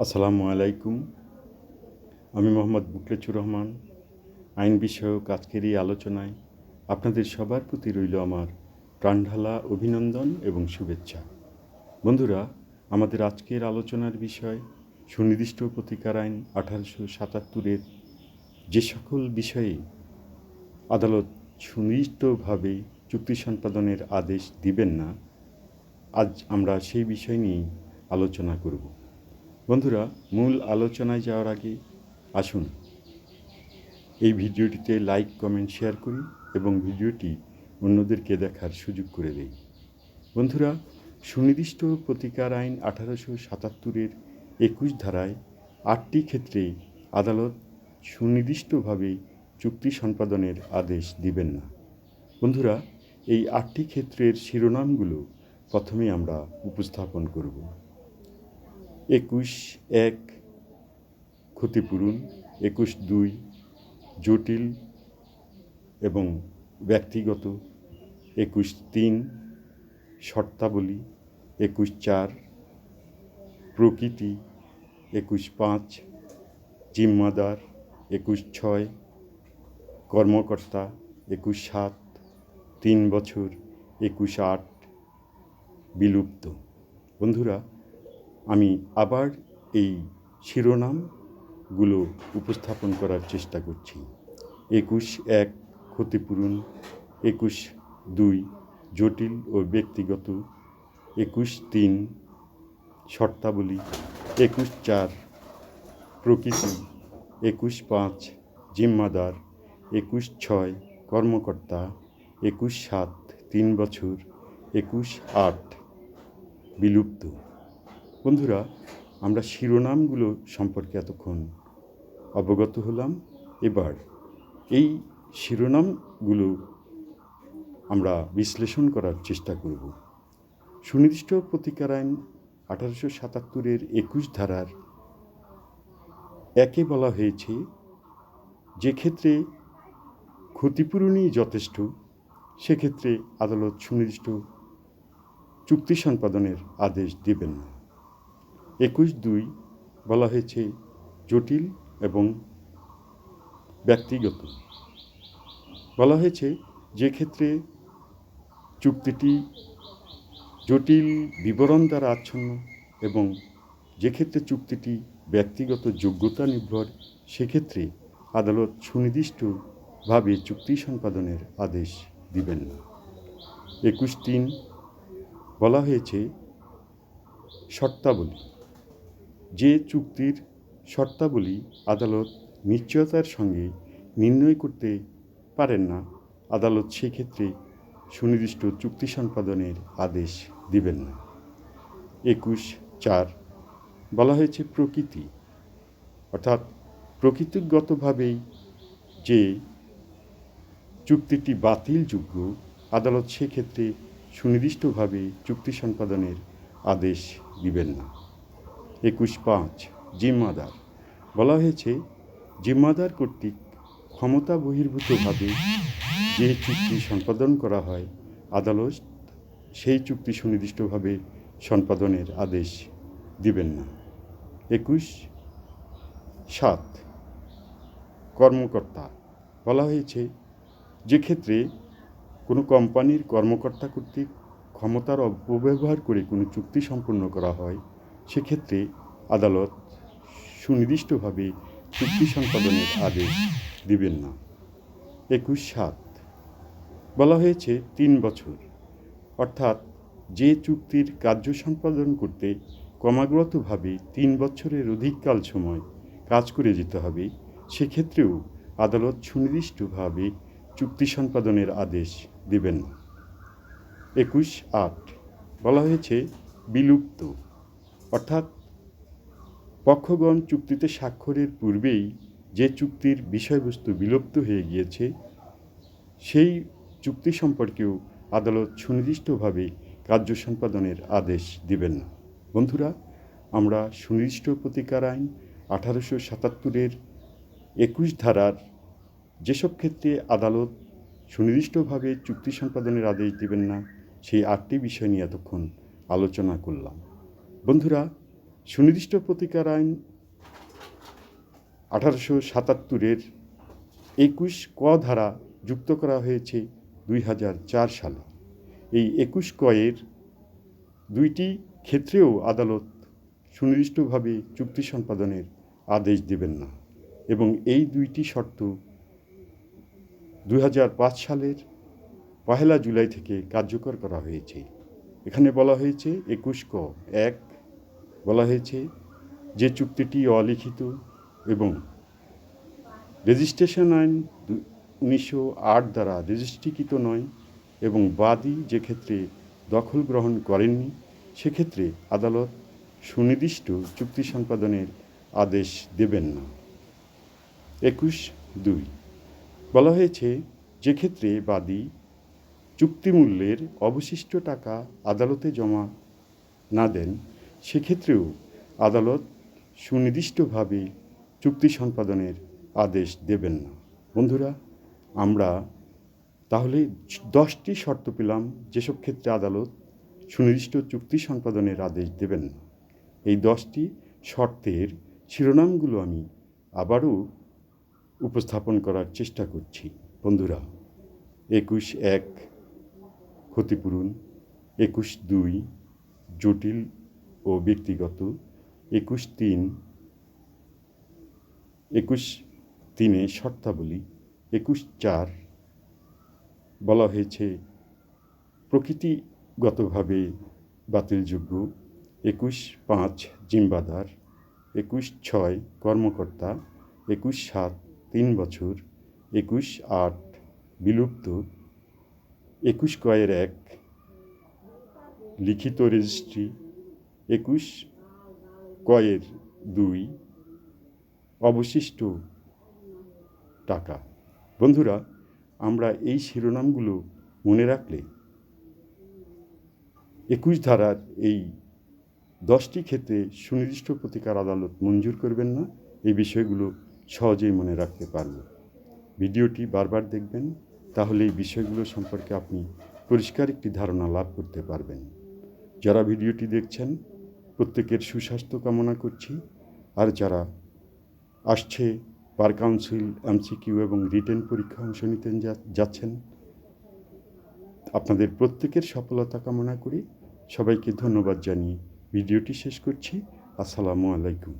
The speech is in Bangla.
আসসালামু আলাইকুম। আমি মোহাম্মদ বুকলেচুর রহমান, আইন বিষয়ক আজকের এই আলোচনায় আপনাদের সবার প্রতি রইল আমার প্রাণঢালা অভিনন্দন এবং শুভেচ্ছা। বন্ধুরা, আমাদের আজকের আলোচনার বিষয় সুনির্দিষ্ট প্রতিকার আইন আঠারোশো সাতাত্তরের যে সকল বিষয়ে আদালত সুনির্দিষ্টভাবে চুক্তি সম্পাদনের আদেশ দিবেন না, আজ আমরা সেই বিষয় নিয়েই আলোচনা করব। বন্ধুরা, মূল আলোচনায় যাওয়ার আগে আসুন এই ভিডিওটিতে লাইক, কমেন্ট, শেয়ার করি এবং ভিডিওটি অন্যদেরকে দেখার সুযোগ করে দেই। বন্ধুরা, সুনির্দিষ্ট প্রতিকার আইন আঠারোশো সাতাত্তরের একুশ ধারায় আটটি ক্ষেত্রে আদালত সুনির্দিষ্টভাবে চুক্তি সম্পাদনের আদেশ দিবেন না। বন্ধুরা, এই আটটি ক্ষেত্রের শিরোনামগুলো প্রথমে আমরা উপস্থাপন করব। একুশ এক ক্ষতিপূরণ, একুশ দুই জটিল এবং ব্যক্তিগত, একুশ তিন শর্তাবলী, একুশ চার প্রকৃতি, একুশ পাঁচ জিম্মাদার, একুশ ছয় কর্মকর্তা, একুশ সাত তিন বছর, একুশ আট বিলুপ্ত। বন্ধুরা আমি আবার এই শিরোনামগুলো উপস্থাপন করার চেষ্টা করছি। একুশ এক ক্ষতিপূরণ, একুশ দুই জটিল ও ব্যক্তিগত, একুশ তিন শর্তাবলী, একুশ চার প্রকৃতি, একুশ পাঁচ জিম্মাদার, একুশ ছয় কর্মকর্তা, একুশ সাত তিন বছর, একুশ আট বিলুপ্ত। বন্ধুরা, আমরা শিরোনামগুলো সম্পর্কে এতক্ষণ অবগত হলাম। এবার এই শিরোনামগুলো আমরা বিশ্লেষণ করার চেষ্টা করব। সুনির্দিষ্ট প্রতিকার আইন আঠারোশো সাতাত্তরের একুশ ধারার একে বলা হয়েছে, যে ক্ষেত্রে ক্ষতিপূরণই যথেষ্ট, সেক্ষেত্রে আদালত সুনির্দিষ্ট চুক্তি সম্পাদনের আদেশ দেবেন না। একুশ দুই বলা হয়েছে জটিল এবং ব্যক্তিগত। বলা হয়েছে যে ক্ষেত্রে চুক্তিটি জটিল বিবরণ দ্বারা আচ্ছন্ন এবং যে ক্ষেত্রে চুক্তিটি ব্যক্তিগত যোগ্যতা নির্ভর, সেক্ষেত্রে আদালত সুনির্দিষ্টভাবে চুক্তি সম্পাদনের আদেশ দিবেন না। একুশ তিন বলা হয়েছে শর্তাবলী। যে চুক্তির শর্তাবলী আদালত নিশ্চয়তার সঙ্গে নির্ণয় করতে পারেন না, আদালত সেক্ষেত্রে সুনির্দিষ্ট চুক্তি সম্পাদনের আদেশ দিবেন না। একুশ চার, বলা হয়েছে প্রকৃতি। অর্থাৎ প্রকৃতিগতভাবেই যে চুক্তিটি বাতিলযোগ্য, আদালত সেক্ষেত্রে সুনির্দিষ্টভাবে চুক্তি সম্পাদনের আদেশ দিবেন না। একুশ পাঁচ, জিম্মাদার। বলা হয়েছে, জিম্মাদার কর্তৃক ক্ষমতা বহির্ভূতভাবে যে চুক্তি সম্পাদন করা হয়, আদালত সেই চুক্তি সুনির্দিষ্টভাবে সম্পাদনের আদেশ দিবেন না। একুশ সাত, কর্মকর্তা। বলা হয়েছে, যে ক্ষেত্রে কোনো কোম্পানির কর্মকর্তা কর্তৃক ক্ষমতার অপব্যবহার করে কোনো চুক্তি সম্পন্ন করা হয় সেক্ষেত্রে আদালত সুনির্দিষ্টভাবে চুক্তি সম্পাদনের আদেশ দিবেন না। একুশ সাত। বলা হয়েছে তিন বছর। অর্থাৎ যে চুক্তির কার্য সম্পাদন করতে ক্রমাগতভাবে তিন বছরের অধিককাল সময় কাজ করে যেতে হবে, সেক্ষেত্রেও আদালত সুনির্দিষ্টভাবে চুক্তি সম্পাদনের আদেশ দিবেন না। একুশ আট। বলা হয়েছে বিলুপ্ত। অর্থাৎ পক্ষগণ চুক্তিতে স্বাক্ষরের পূর্বেই যে চুক্তির বিষয়বস্তু বিলুপ্ত হয়ে গিয়েছে, সেই চুক্তি সম্পর্কেও আদালত সুনির্দিষ্টভাবে কার্য সম্পাদনের আদেশ দিবেন না। বন্ধুরা, আমরা সুনির্দিষ্ট প্রতিকার আইন আঠারোশো সাতাত্তরের একুশ ধারার যেসব ক্ষেত্রে আদালত সুনির্দিষ্টভাবে চুক্তি সম্পাদনের আদেশ দিবেন না, সেই আটটি বিষয় নিয়ে এতক্ষণ আলোচনা করলাম। বন্ধুরা, সুনির্দিষ্ট প্রতিকার আইন আঠারোশো সাতাত্তরের একুশ ক ধারা যুক্ত করা হয়েছে দুই হাজার চার সালে। এই একুশ কয়ের দুইটি ক্ষেত্রেও আদালত সুনির্দিষ্টভাবে চুক্তি সম্পাদনের আদেশ দেবেন না এবং এই দুইটি শর্ত দুই হাজার পাঁচ সালের পহেলা জুলাই থেকে কার্যকর করা হয়েছে। এখানে বলা হয়েছে একুশ ক এক বলা হয়েছে যে চুক্তিটি অলিখিত এবং রেজিস্ট্রেশন আইন উনিশশো আট দ্বারা রেজিস্ট্রিকৃত নয় এবং বাদী যে ক্ষেত্রে দখল গ্রহণ করেননি, সেক্ষেত্রে আদালত সুনির্দিষ্ট চুক্তি সম্পাদনের আদেশ দেবেন না। একুশ দুই। বলা হয়েছে যে ক্ষেত্রে বাদী চুক্তিমূল্যের অবশিষ্ট টাকা আদালতে জমা না দেন সেক্ষেত্রেও আদালত সুনির্দিষ্টভাবে চুক্তি সম্পাদনের আদেশ দেবেন না। বন্ধুরা, আমরা তাহলে দশটি শর্ত পেলাম যেসব ক্ষেত্রে আদালত সুনির্দিষ্ট চুক্তি সম্পাদনের আদেশ দেবেন না। এই দশটি শর্তের শিরোনামগুলো আমি আবারও উপস্থাপন করার চেষ্টা করছি। বন্ধুরা, একুশ এক ক্ষতিপূরণ, একুশ দুই জটিল ও ব্যক্তিগত একুশ তিন, একুশ তিনে শর্তাবলী, একুশ চার বলা হয়েছে, প্রকৃতিগতভাবে বাতিলযোগ্য, একুশ পাঁচ জিম্বাদার, একুশ ছয় কর্মকর্তা, একুশ সাত তিন বছর, একুশ আট বিলুপ্ত, একুশ কয়ের এক লিখিত রেজিস্ট্রি একুশ, কয়ের দুই, অবশিষ্ট টাকা। বন্ধুরা, আমরা এই শিরোনামগুলো মনে রাখলে একুশ ধারার এই দশটি ক্ষেত্রে সুনির্দিষ্ট প্রতিকার আদালত মঞ্জুর করবেন না। এই বিষয়গুলো সহজেই মনে রাখতে পারব। ভিডিওটি বারবার দেখবেন, তাহলে এই বিষয়গুলো সম্পর্কে আপনি পরিষ্কার একটি ধারণা লাভ করতে পারবেন। যারা ভিডিওটি দেখছেন প্রত্যেকের সুস্বাস্থ্য কামনা করছি। আর যারা আসছে, বার কাউন্সিল, এমসিকিউ এবং রিটেন পরীক্ষা অংশ নিতে যাচ্ছেন, আপনাদের প্রত্যেকের সফলতা কামনা করি। সবাইকে ধন্যবাদ জানিয়ে ভিডিওটি শেষ করছি। আসসালামু আলাইকুম।